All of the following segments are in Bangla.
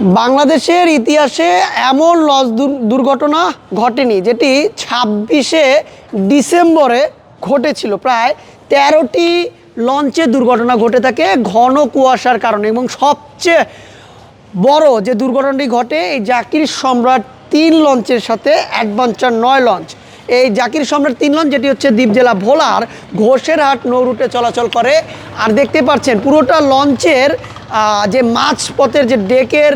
বাংলাদেশের ইতিহাসে এমন লঞ্চ দুর্ঘটনা ঘটেনি, যেটি ছাব্বিশে ডিসেম্বরে ঘটেছিল। প্রায় তেরোটি লঞ্চে দুর্ঘটনা ঘটে থাকে ঘন কুয়াশার কারণে এবং সবচেয়ে বড় যে দুর্ঘটনাটি ঘটে, এই জাকির সম্রাট তিন লঞ্চের সাথে অ্যাডভেঞ্চার নয় লঞ্চ। এই জাকির সম্রাট তিন লঞ্চ যেটি হচ্ছে দ্বীপ জেলা ভোলার ঘোষেরহাট নৌ রুটে চলাচল করে। আর দেখতে পাচ্ছেন, পুরোটা লঞ্চের যে মাঝপথের যে ডেকের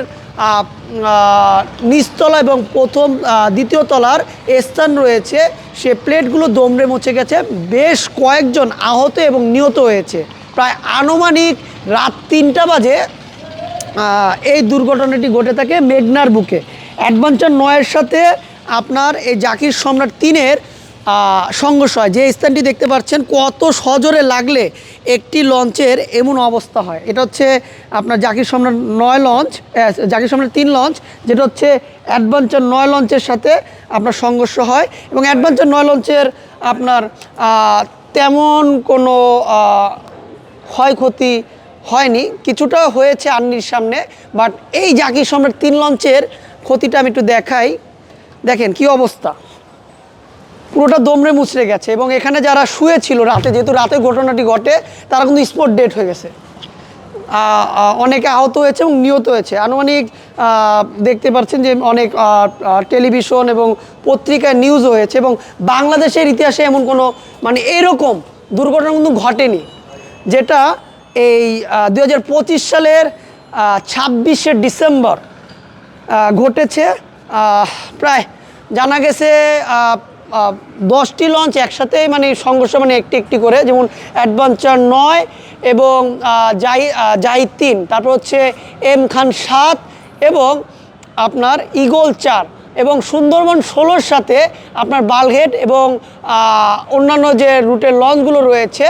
নিচতলা এবং প্রথম দ্বিতীয় তলার স্থান রয়েছে, সে প্লেটগুলো দমড়ে মুছে গেছে। বেশ কয়েকজন আহত এবং নিহত হয়েছে। প্রায় আনুমানিক রাত তিনটা বাজে এই দুর্ঘটনাটি ঘটে থাকে মেঘনার বুকে। অ্যাডভেঞ্চার নয়ের সাথে আপনার এই জাকির সম্রাট তিনের সংঘর্ষ হয়। যে স্থানটি দেখতে পাচ্ছেন, কত সজোরে লাগলে একটি লঞ্চের এমন অবস্থা হয়। এটা হচ্ছে আপনার জাকির সম্রাট নয় লঞ্চ জাকির সম্রাট তিন লঞ্চ, যেটা হচ্ছে অ্যাডভেঞ্চার নয় লঞ্চের সাথে আপনার সংঘর্ষ হয় এবং অ্যাডভেঞ্চার নয় লঞ্চের আপনার তেমন কোনো ক্ষয়ক্ষতি হয়নি। কিছুটা হয়েছে আন্নির সামনে, বাট এই জাকির সম্রাট তিন লঞ্চের ক্ষতিটা আমি একটু দেখাই। দেখেন কি অবস্থা। পুরোটা দমড়ে মুচড়ে গেছে এবং এখানে যারা শুয়েছিল রাতে, যেহেতু রাতে ঘটনাটি ঘটে, তারা কিন্তু স্পট ডেট হয়ে গেছে। অনেকে আহত হয়েছে এবং নিহত হয়েছে। আনুমানিক দেখতে পাচ্ছেন যে অনেক টেলিভিশন এবং পত্রিকায় নিউজ হয়েছে এবং বাংলাদেশের ইতিহাসে এমন কোনো মানে এরকম দুর্ঘটনা কিন্তু ঘটেনি, যেটা এই দু হাজার পঁচিশ সালের ছাব্বিশে ডিসেম্বর ঘটেছে। প্রায় জানা গেছে দশটি লঞ্চ একসাথে মানে সংঘর্ষ মানে একটি একটি করে যেমন অ্যাডভেঞ্চার নয় এবং আহ, জাই তিন তারপর হচ্ছে এম খান সাত এবং আপনার ইগল চার এবং সুন্দরবন ষোলোর সাথে আপনার বালঘেট এবং অন্যান্য যে রুটের লঞ্চগুলো রয়েছে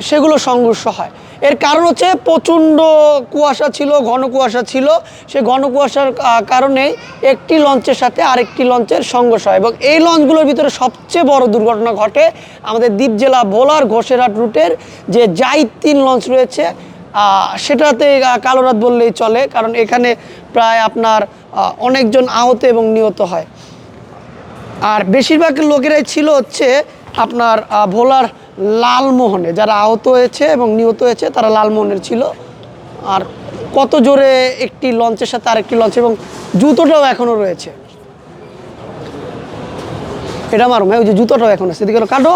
সেগুলো সংঘর্ষ হয়। এর কারণ হচ্ছে প্রচণ্ড কুয়াশা ছিল, ঘন কুয়াশা ছিল। সেই ঘন কুয়াশার কারণে একটি লঞ্চের সাথে আরেকটি লঞ্চের সংঘর্ষ হয় এবং এই লঞ্চগুলোর ভিতরে সবচেয়ে বড় দুর্ঘটনা ঘটে আমাদের দ্বীপ জেলা ভোলার ঘোষেরহাট রুটের যে জাইদ তিন লঞ্চ রয়েছে সেটাতে কালো রাত বললেই চলে, কারণ এখানে প্রায় আপনার অনেকজন আহত এবং নিহত হয়। আর বেশিরভাগ লোকেরাই ছিল হচ্ছে আপনার ভোলার লালমোহনে যারা আহত হয়েছে এবং নিহত হয়েছে, তারা লালমোহনের ছিল। আর কত জোরে একটি লঞ্চের সাথে আরেকটি লঞ্চ এবং জুতোটাও এখনও রয়েছে। এটা মারো ওই যে জুতোটাও এখন আছে। এদিকে কাটো।